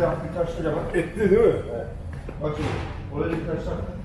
oraya birkaç lira bak. Etli değil mi? Bak şimdi. Oraya birkaç tane.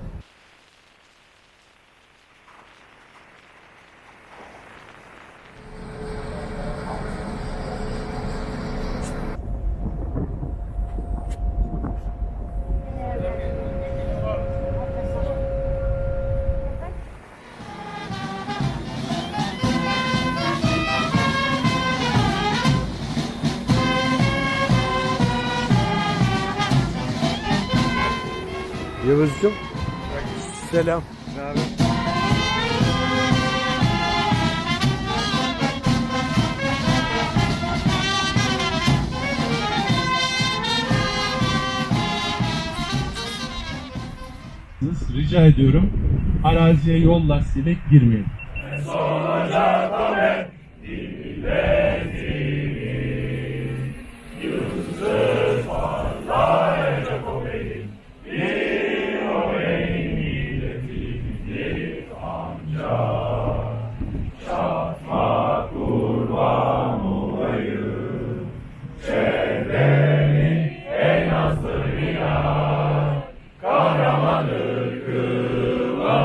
Yavuzcuğum. Selam. Rica ediyorum araziye yol lastiğiyle girmeyin.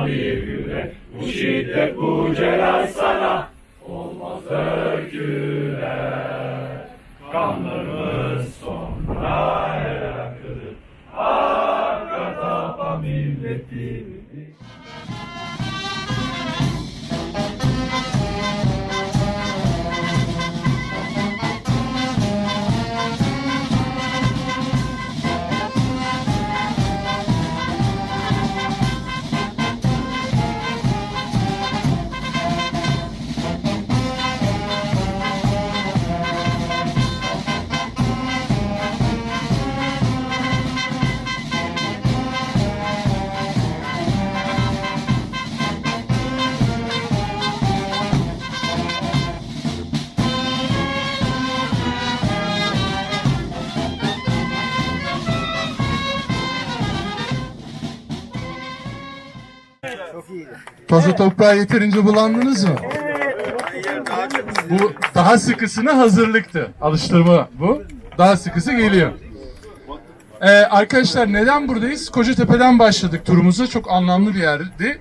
Habibi'ne bu şiddet bu celal Tozu toprağı yeterince bulandınız mı? Bu daha sıkısına hazırlıktı. Alıştırma bu. Daha sıkısı geliyor. Ee, arkadaşlar neden buradayız? Kocatepe'den başladık turumuza. Çok anlamlı bir yerdi.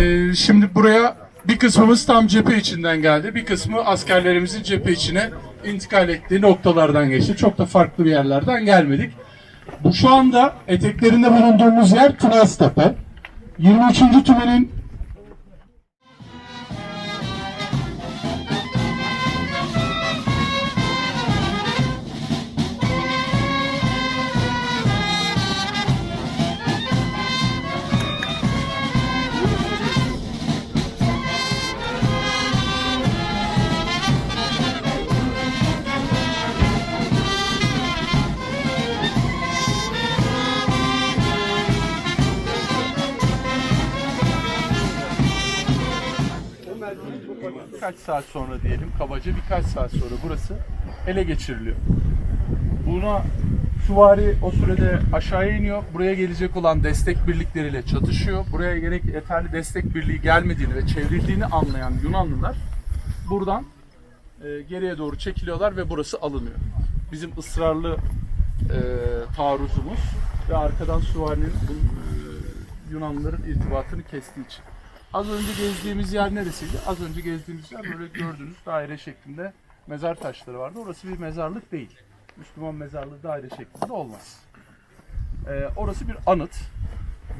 Ee, şimdi buraya bir kısmımız tam cephe içinden geldi. Bir kısmı askerlerimizin cephe içine intikal ettiği noktalardan geçti. Çok da farklı bir yerlerden gelmedik. Bu şu anda eteklerinde bulunduğumuz yer Tünaztepe. 23. tümenin birkaç saat sonra diyelim kabaca birkaç saat sonra burası ele geçiriliyor. Buna süvari o sürede aşağıya iniyor. Buraya gelecek olan destek birlikleriyle çatışıyor. Buraya gerek yeterli destek birliği gelmediğini ve çevrildiğini anlayan Yunanlılar buradan e, geriye doğru çekiliyorlar ve burası alınıyor. Bizim ısrarlı e, taarruzumuz ve arkadan süvarinin bu, e, Yunanlıların irtibatını kestiği için. Az önce gezdiğimiz yer neresiydi? Az önce gezdiğimiz yer böyle gördüğünüz daire şeklinde mezar taşları vardı. Orası bir mezarlık değil. Müslüman mezarlığı daire şeklinde olmaz. Ee, orası bir anıt.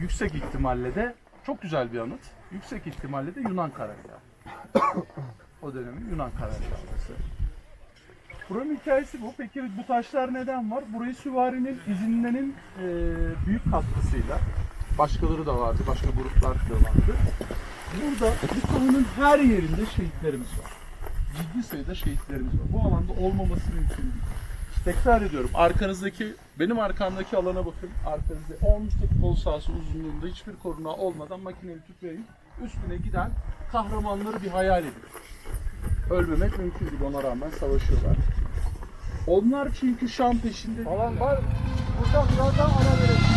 Yüksek ihtimalle de çok güzel bir anıt. Yüksek ihtimalle de Yunan karargahı. o dönemin Yunan karargahı. Buranın hikayesi bu. Peki bu taşlar neden var? Burayı süvarinin izinlerin e, büyük katkısıyla başkaları da vardı, başka gruplar da vardı. Burada bu sahanın her yerinde şehitlerimiz var. Ciddi sayıda şehitlerimiz var. Bu alanda olmaması mümkün değil. Tekrar ediyorum. Arkanızdaki, benim arkamdaki alana bakın. Arkanızda 10 futbol sahası uzunluğunda hiçbir koruna olmadan makineli tüfeğin üstüne giden kahramanları bir hayal edin. Ölmemek mümkün değil. Ona rağmen savaşıyorlar. Onlar çünkü Şam peşinde Falan var. Burada biraz daha ara verelim.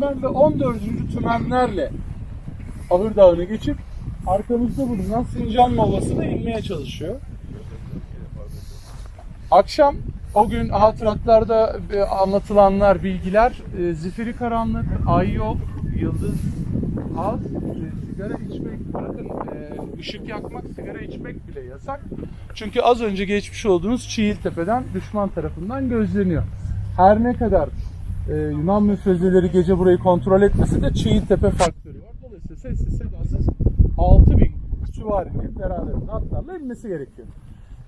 Tümen ve 14. tümenlerle Ahır Dağı'nı geçip arkamızda bulunan Sincan Ovası'na inmeye çalışıyor. Akşam o gün hatıratlarda e, anlatılanlar, bilgiler e, zifiri karanlık, ay yok, yıldız az, e, sigara içmek, bırakın ışık yakmak, sigara içmek bile yasak. Çünkü az önce geçmiş olduğunuz Çiğiltepe'den düşman tarafından gözleniyor. Her ne kadar e, Yunan müfrezeleri gece burayı kontrol etmese de Çiğiltepe faktörü var. Dolayısıyla sessiz sedasız 6000 süvarinin beraberinde atlarla inmesi gerekiyor.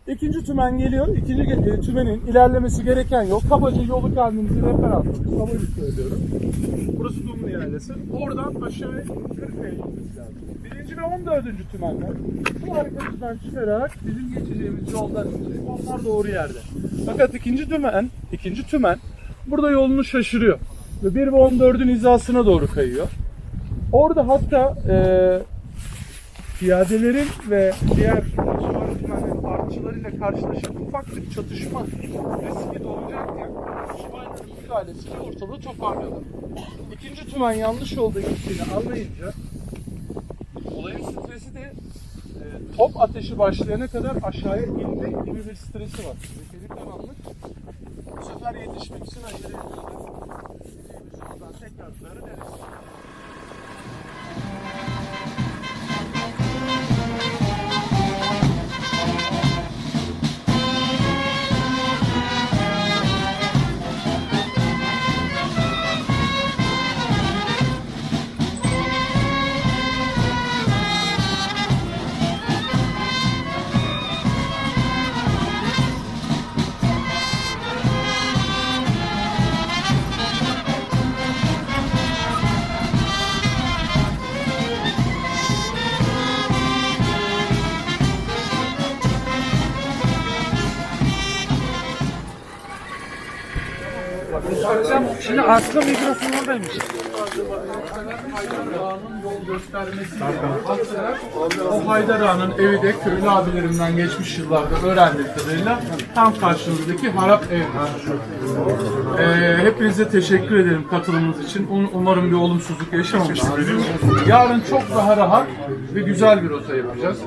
İkinci tümen geliyor. İkinci e, tümenin ilerlemesi gereken yol. Kabaca yolu kendinizi referans alın. Kabaca söylüyorum. Burası Dumlu Yaylası. Oradan aşağıya Kırkaya gitmesi lazım. Birinci ve on dördüncü tümenler bu arkamızdan çıkarak bizim geçeceğimiz yoldan. Onlar doğru yerde. Fakat ikinci tümen, ikinci tümen burada yolunu şaşırıyor. Ve 1 ve 14'ün hizasına doğru kayıyor. Orada hatta eee piyadelerin ve diğer şuvartmenlerin artçılarıyla karşılaşıp ufak bir çatışma riski doğacakken Şuvartmenlerin müdahalesiyle ortalığı toparlıyorlar. İkinci tümen yanlış yolda gittiğini anlayınca olayın stresi de e, top ateşi başlayana kadar aşağıya inmek gibi bir stresi var. Zifiri karanlık. Bu sefer yetişmek için acele ediyorlar. Gideceğimiz yoldan tekrar Darı Şimdi Aslı mikrofon oradaymış. Hatırlar. O Haydar Ağa'nın evi de köylü abilerimden geçmiş yıllarda öğrendiğim kadarıyla tam karşımızdaki harap ev. Ee, hepinize teşekkür ederim katılımınız için. Um- Umarım bir olumsuzluk yaşamamışsınız. Yarın çok daha rahat ve güzel bir rota yapacağız.